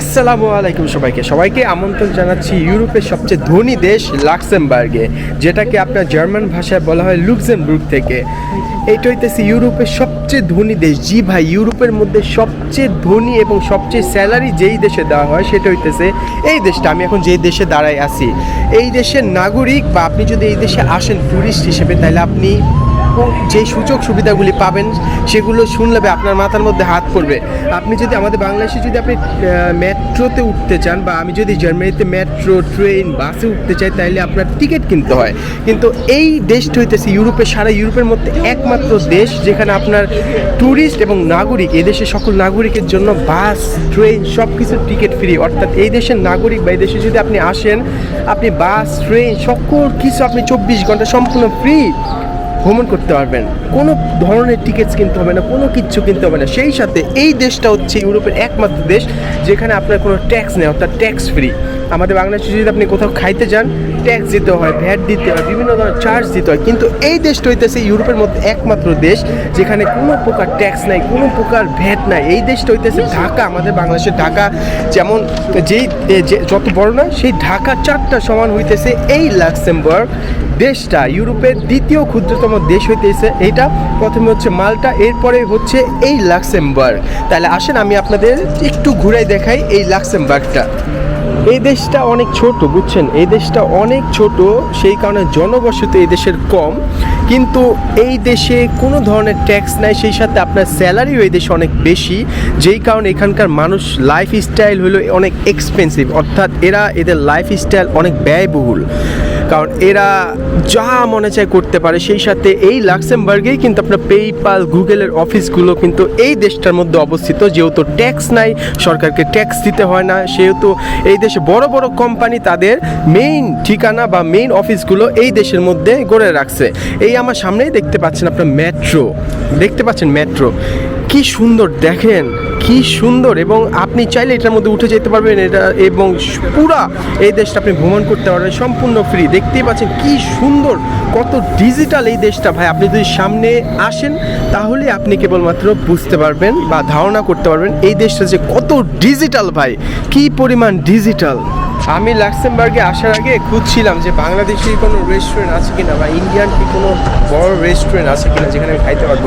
আসসালামু আলাইকুম সবাইকে। সবাইকে আমন্ত্রণ জানাচ্ছি ইউরোপের সবচেয়ে ধনী দেশ লাক্সেমবার্গে, যেটাকে আপনার জার্মান ভাষায় বলা হয় লুক্সেমবুর্গ থেকে। এইটা হইতেছে ইউরোপের সবচেয়ে ধনী দেশ। জি ভাই, ইউরোপের মধ্যে সবচেয়ে ধনী এবং সবচেয়ে স্যালারি যেই দেশে দেওয়া হয়, সেটা হইতেছে এই দেশটা। আমি এখন যেই দেশে দাঁড়ায় আছি। এই দেশের নাগরিক বা আপনি যদি এই দেশে আসেন ট্যুরিস্ট হিসেবে, তাহলে আপনি যে সুযোগ সুবিধাগুলি পাবেন, সেগুলো শুনলে আপনার মাথার মধ্যে হাত পড়বে। আপনি যদি আমাদের বাংলাদেশে যদি আপনি মেট্রোতে উঠতে চান বা আমি যদি জার্মানিতে মেট্রো, ট্রেন, বাসে উঠতে চাই তাহলে আপনার টিকিট কিনতে হয়। কিন্তু এই দেশটা হইতেছে ইউরোপের সারা ইউরোপের মধ্যে একমাত্র দেশ যেখানে আপনার ট্যুরিস্ট এবং নাগরিক এই দেশের সকল নাগরিকের জন্য বাস, ট্রেন সব কিছুর টিকিট ফ্রি। অর্থাৎ এই দেশের নাগরিক বা এই দেশে যদি আপনি আসেন, আপনি বাস, ট্রেন সকল কিছু আপনি চব্বিশ ঘণ্টা সম্পূর্ণ ফ্রি। ভ্রমণ করতে পারবেন। কোনো ধরনের টিকিটস কিনতে হবে না, কোনো কিচ্ছু কিনতে হবে না। সেই সাথে এই দেশটা হচ্ছে ইউরোপের একমাত্র দেশ, যেখানে আপনার কোনো ট্যাক্স নেই, অর্থাৎ ট্যাক্স ফ্রি আমাদের বাংলাদেশে যদি আপনি কোথাও খাইতে যান ট্যাক্স দিতে হয় ভ্যাট দিতে হয়, বিভিন্ন ধরনের চার্জ দিতে হয়। কিন্তু এই দেশটা হইতেছে ইউরোপের মধ্যে একমাত্র দেশ, যেখানে কোনো প্রকার ট্যাক্স নাই, কোনো প্রকার ভ্যাট নাই। এই দেশটা হইতেছে ঢাকা, আমাদের বাংলাদেশের ঢাকা। যেমন যেই যত বড় না, সেই ঢাকা চারটা সমান হইতেছে এই লাক্সেমবার্গ দেশটা ইউরোপের দ্বিতীয় ক্ষুদ্রতম দেশ হইতেছে এইটা। প্রথমে হচ্ছে মাল্টা, এরপরে হচ্ছে এই লাক্সেমবার্গ। তাহলে আসেন আমি আপনাদের একটু ঘুরাই দেখাই এই লাক্সেমবার্গটা। এই দেশটা অনেক ছোট, বুঝছেন? এই দেশটা অনেক ছোট, সেই কারণে জনবসতি এই দেশের কম। কিন্তু এই দেশে কোনো ধরনের ট্যাক্স নাই, সেই সাথে আপনার স্যালারিও এই দেশে অনেক বেশি। যেই কারণে এখানকার মানুষ লাইফ স্টাইল হলো অনেক এক্সপেন্সিভ অর্থাৎ এরা এদের লাইফ স্টাইল অনেক ব্যয়বহুল। কারণ এরা যা মনে চায় করতে পারে, সেই সাথে এই লাক্সেমবার্গেই কিন্তু আপনার পেইপাল গুগলের অফিসগুলো কিন্তু এই দেশটার মধ্যে অবস্থিত। যেহেতু ট্যাক্স নাই, সরকারকে ট্যাক্স দিতে হয় না, সেহেতু এই দেশে বড় বড় কোম্পানি তাদের মেইন ঠিকানা বা মেইন অফিসগুলো এই দেশের মধ্যে গড়ে রাখছে। এই আমার সামনেই দেখতে পাচ্ছেন আপনার মেট্রো দেখতে পাচ্ছেন মেট্রো কি সুন্দর, দেখেন। কি সুন্দর, এবং আপনি চাইলে এটার মধ্যে উঠে যেতে পারবেন। এটা এবং পুরা এই দেশটা আপনি ভ্রমণ করতে পারবেন, সম্পূর্ণ ফ্রি দেখতেই পাচ্ছেন কি সুন্দর, কত ডিজিটাল এই দেশটা। ভাই, আপনি যদি সামনে আসেন, তাহলে আপনি কেবলমাত্র বুঝতে পারবেন বা ধারণা করতে পারবেন, এই দেশটা যে কত ডিজিটাল ভাই। কি পরিমাণ ডিজিটাল আমি লাক্সেমবার্গে আসার আগে খুঁজছিলাম যে বাংলাদেশি কোনো রেস্টুরেন্ট আছে কিনা বা ইন্ডিয়ান কি কোনো বড় রেস্টুরেন্ট আছে কিনা যেখানে আমি খাইতে পারব।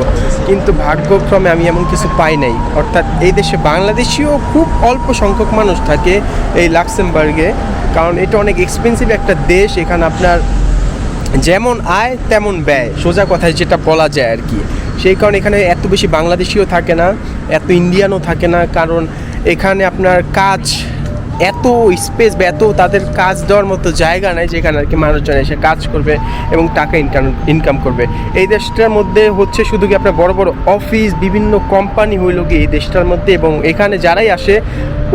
কিন্তু ভাগ্যক্রমে আমি এমন কিছু পাই নাই। অর্থাৎ এই দেশে বাংলাদেশিও খুব অল্প সংখ্যক মানুষ থাকে এই লাক্সেমবার্গে। কারণ এটা অনেক এক্সপেন্সিভ একটা দেশ, এখানে আপনার যেমন আয় তেমন ব্যয়, সোজা কথায় যেটা বলা যায় আর কি। সেই কারণে এখানে এত বেশি বাংলাদেশিও থাকে না, এত ইন্ডিয়ানও থাকে না। কারণ এখানে আপনার কাজ এত স্পেস বা এত তাদের কাজ দেওয়ার মতো জায়গা নাই যেখানে আর কি মানুষজন এসে কাজ করবে এবং টাকা ইনকাম ইনকাম করবে। এই দেশটার মধ্যে হচ্ছে শুধু কি আপনার বড় বড় অফিস বিভিন্ন কোম্পানি হইল কি এই দেশটার মধ্যে এবং এখানে যারাই আসে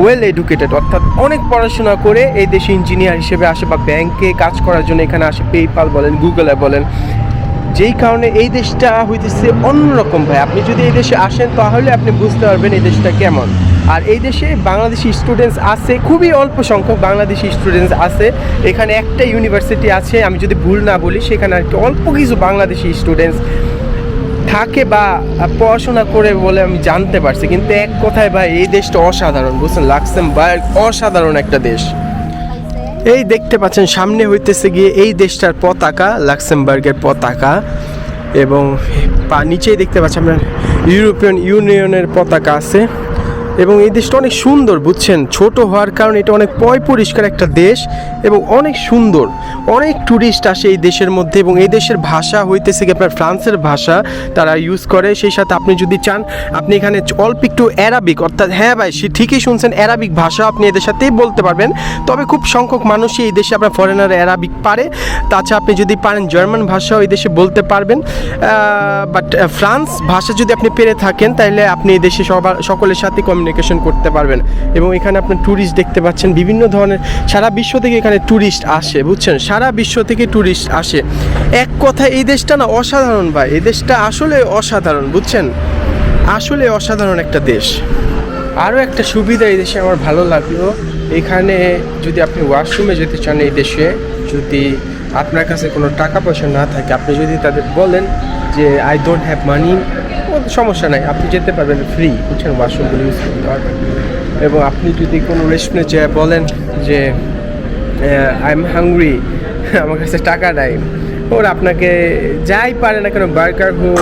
ওয়েল এডুকেটেড অর্থাৎ অনেক পড়াশোনা করে এই দেশে ইঞ্জিনিয়ার হিসেবে আসে বা ব্যাংকে কাজ করার জন্য এখানে আসে পেপাল বলেন গুগলে বলেন। যেই কারণে এই দেশটা হইতেছে অন্যরকম ভাই। আপনি যদি এই দেশে আসেন তাহলে আপনি বুঝতে পারবেন এই দেশটা কেমন। আর এই দেশে বাংলাদেশি স্টুডেন্টস আছে, খুবই অল্প সংখ্যক বাংলাদেশি স্টুডেন্টস আছে। এখানে একটা ইউনিভার্সিটি আছে, আমি যদি ভুল না বলি, সেখানে আর অল্প কিছু বাংলাদেশি স্টুডেন্টস থাকে বা পড়াশোনা করে বলে আমি জানতে পারছি। কিন্তু এক কথায় ভাই, এই দেশটা অসাধারণ, বুঝছেন? লাক্সেমবার্গ অসাধারণ একটা দেশ। এই দেখতে পাচ্ছেন, সামনে হইতেছে গিয়ে এই দেশটার পতাকা, লাক্সেমবার্গের পতাকা। এবং নিচেই দেখতে পাচ্ছেন আপনার ইউরোপিয়ান ইউনিয়নের পতাকা আছে। এবং এই দেশটা অনেক সুন্দর, বুঝছেন? ছোট হওয়ার কারণে এটা অনেক পয় পরিষ্কার একটা দেশ এবং অনেক সুন্দর। অনেক ট্যুরিস্ট আসে এই দেশের মধ্যে এবং এই দেশের ভাষা হইতেছে কি আপনার ফ্রান্সের ভাষা তারা ইউজ করে। সেই সাথে আপনি যদি চান, আপনি এখানে অল্প একটু অ্যারাবিক অর্থাৎ হ্যাঁ ভাই, সে ঠিকই শুনছেন অ্যারাবিক ভাষা আপনি এদের সাথেই বলতে পারবেন। তবে খুব সংখ্যক মানুষই এই দেশে আপনার ফরেনার অ্যারাবিক পারে। তাছাড়া আপনি যদি পারেন জার্মান ভাষাও এই দেশে বলতে পারবেন। বাট ফ্রান্স ভাষা যদি আপনি পেরে থাকেন তাহলে আপনি এই দেশে সবার সকলের সাথে কমিউনিকেশন করতে পারবেন। এবং এখানে আপনি ট্যুরিস্ট দেখতে পাচ্ছেন, বিভিন্ন ধরনের সারা বিশ্ব থেকে এখানে ট্যুরিস্ট আসে, বুঝছেন? সারা বিশ্ব থেকে ট্যুরিস্ট আসে। এক কথা এই দেশটা না অসাধারণ ভাই, এই দেশটা আসলে অসাধারণ, বুঝছেন? আসলে অসাধারণ একটা দেশ। আরও একটা সুবিধা এই দেশে আমার ভালো লাগল। এখানে যদি আপনি ওয়াশরুমে যেতে চান এই দেশে, যদি আপনার কাছে কোনো টাকা পয়সা না থাকে, আপনি যদি তাদের বলেন যে আই ডোন্ট হ্যাভ মানি সমস্যা নাই, আপনি যেতে পারবেন ফ্রি বুঝছেন? ওয়াশরুমগুলো ইউজ করতে পারবেন। এবং আপনি যদি কোনো রেস্টুরেন্টে যেয়ে বলেন যে আই এম হাংরি আমার কাছে টাকা নাই। ওরা আপনাকে যাই পারে না কেন বার্গার হোক,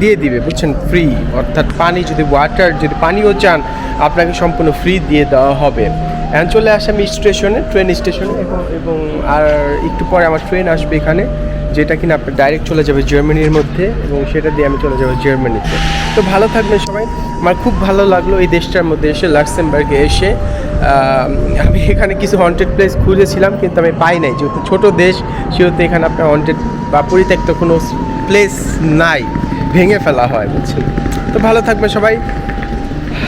দিয়ে দিবে, বুঝছেন? ফ্রি অর্থাৎ পানি যদি ওয়াটার যদি পানিও চান, আপনাকে সম্পূর্ণ ফ্রি দিয়ে দেওয়া হবে। এখন চলে আসে আমি স্টেশনে ট্রেন স্টেশনে, এবং আর একটু পরে আমার ট্রেন আসবে এখানে, যেটা কিনা আপনার ডাইরেক্ট চলে যাবে জার্মানির মধ্যে, এবং সেটা দিয়ে আমি চলে যাব জার্মানিতে তো ভালো থাকবেন সবাই। আমার খুব ভালো লাগল এই দেশটার মধ্যে এসে লাক্সেমবার্গে এসে। আমি এখানে কিছু হন্টেড প্লেস খুঁজেছিলাম, কিন্তু আমি পাই নাই। যেহেতু ছোটো দেশ, সেহেতু এখানে আপনার হন্টেড বা পরিত্যক্ত কোনো প্লেস নাই। ভেঙে ফেলা হয়, বুঝছেন? তো ভালো থাকবে সবাই।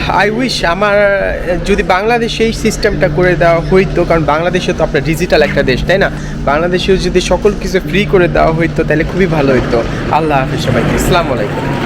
আই উইশ আমার, যদি বাংলাদেশে এই সিস্টেমটা করে দেওয়া হইতো, কারণ বাংলাদেশে তো আপনার ডিজিটাল একটা দেশ, তাই না? বাংলাদেশেও যদি সকল কিছু ফ্রি করে দেওয়া হইতো, তাহলে খুবই ভালো হইতো। আল্লাহ হাফিজ সবাইকে। ইসলাম আলাইকুম।